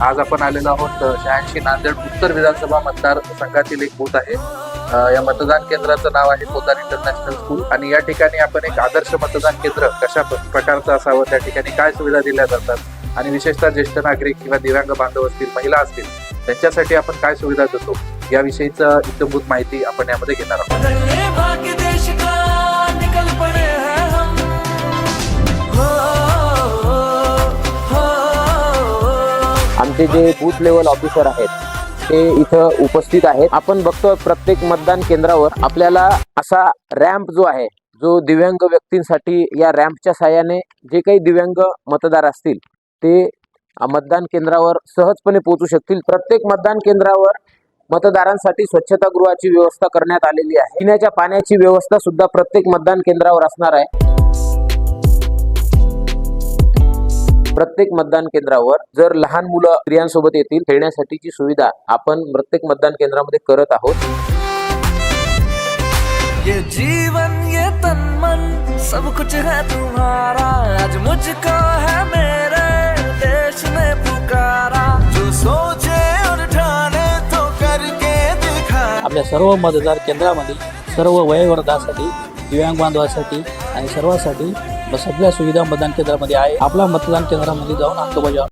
आज आपण आलेलो आहोत शहाऐंशी नांदेड उत्तर विधानसभा मतदारसंघातील एक बूथ आहे. या मतदान केंद्राचं नाव आहे पोदार इंटरनॅशनल स्कूल. आणि या ठिकाणी आपण एक आदर्श मतदान केंद्र कशा प- प्रकारचं असावं त्या ठिकाणी काय सुविधा दिल्या जातात? आणि विशेषतः ज्येष्ठ नागरिक किंवा दिव्यांग बांधव असतील महिला असतील त्यांच्यासाठी आपण काय सुविधा देतो? याविषयीचं इत्यंभूत माहिती आपण यामध्ये घेणार आहोत. हो, जे बूथ लेवल ऑफिसर आहेत ते इथं उपस्थित आहेत. आपण बघतो प्रत्येक मतदान केंद्रावर आपल्याला असा रॅम्प जो आहे जो दिव्यांग व्यक्तींसाठी या रॅम्पच्या साहाय्याने जे काही दिव्यांग मतदार असतील ते मतदान केंद्रावर सहजपणे पोहोचू शकतील. प्रत्येक मतदान केंद्रावर मतदारांसाठी स्वच्छतागृहाची व्यवस्था करण्यात आलेली आहे. पिण्याच्या पाण्याची व्यवस्था सुद्धा प्रत्येक मतदान केंद्रावर असणार आहे. प्रत्येक मतदान केंद्रावर जर लहान मुलं स्त्रियांसोबत येतील खेळण्यासाठीची सुविधा आपण प्रत्येक मतदान केंद्रामध्ये करत आहोत. ये जीवन ये तन मन सब कुछ है तुम्हारा। आज मुझको है मेरे देश ने पुकारा। जो सोचे और ठाने तो करके दिखा। आपल्या सर्व मतदार केंद्रामध्ये सर्व वयोवर्गासाठी दिव्यांग बांधवासाठी आणि सर्वांसाठी सगळ्या सुविधा मतदान केंद्रामध्ये आहे. आपला मतदान केंद्रामध्ये जाऊन हक्क बजावा